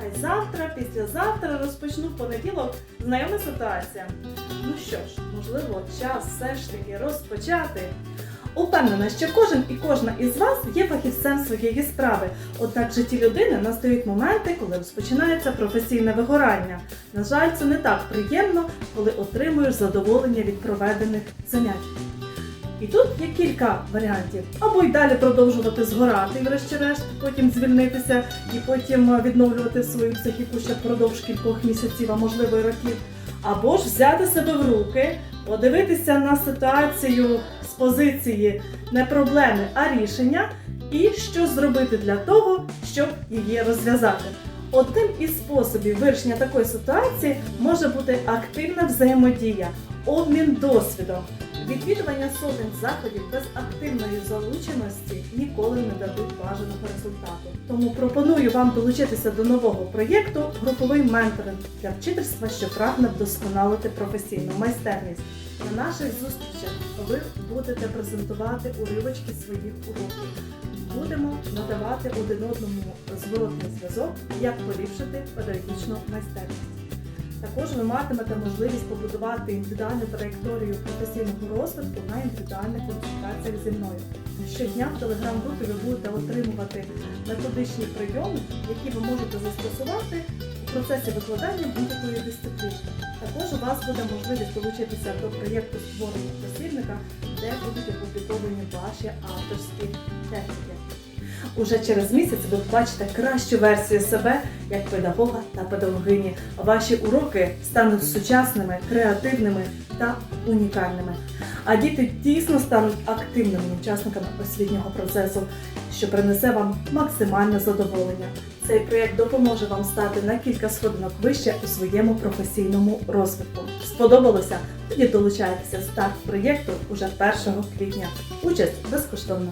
Хай завтра, післязавтра розпочну в понеділок знайома ситуація. Ну що ж, можливо, час все ж таки розпочати. Упевнена, що кожен і кожна із вас є фахівцем своєї справи. Однак в житті людини настають моменти, коли розпочинається професійне вигорання. На жаль, це не так приємно, коли отримуєш задоволення від проведених занять. І тут є кілька варіантів. Або й далі продовжувати згорати, і врешті-решт, потім звільнитися і потім е, відновлювати свою психіку ще впродовж кількох місяців, а можливо й років. Або ж взяти себе в руки, подивитися на ситуацію з позиції не проблеми, а рішення, і що зробити для того, щоб її розв'язати. Одним із способів вирішення такої ситуації може бути активна взаємодія, обмін досвідом. Відвідування сотень заходів без активної залученості ніколи не дадуть бажаного результату. Тому пропоную вам долучитися до нового проєкту Груповий менторинг для вчительства, що прагне вдосконалити професійну майстерність. На наших зустрічах ви будете презентувати уривочки своїх уроків. Будемо надавати один одному зворотний зв'язок, як поліпшити педагогічну майстерність. Також ви матимете можливість побудувати індивідуальну траєкторію професійного розвитку на індивідуальних консультаціях зі мною. Щодня в телеграм-групі ви будете отримувати методичні прийоми, які ви можете застосувати у процесі викладання будь-якої дисципліни. Також у вас буде можливість долучитися до проєкту створення посібника, де будуть опубліковані ваші авторські техніки. Уже через місяць ви побачите кращу версію себе як педагога та педагогині. Ваші уроки стануть сучасними, креативними та унікальними. А діти дійсно стануть активними учасниками освітнього процесу, що принесе вам максимальне задоволення. Цей проєкт допоможе вам стати на кілька сходинок вище у своєму професійному розвитку. Сподобалося? Тоді долучайтеся старт проєкту уже 1 квітня. Участь безкоштовна.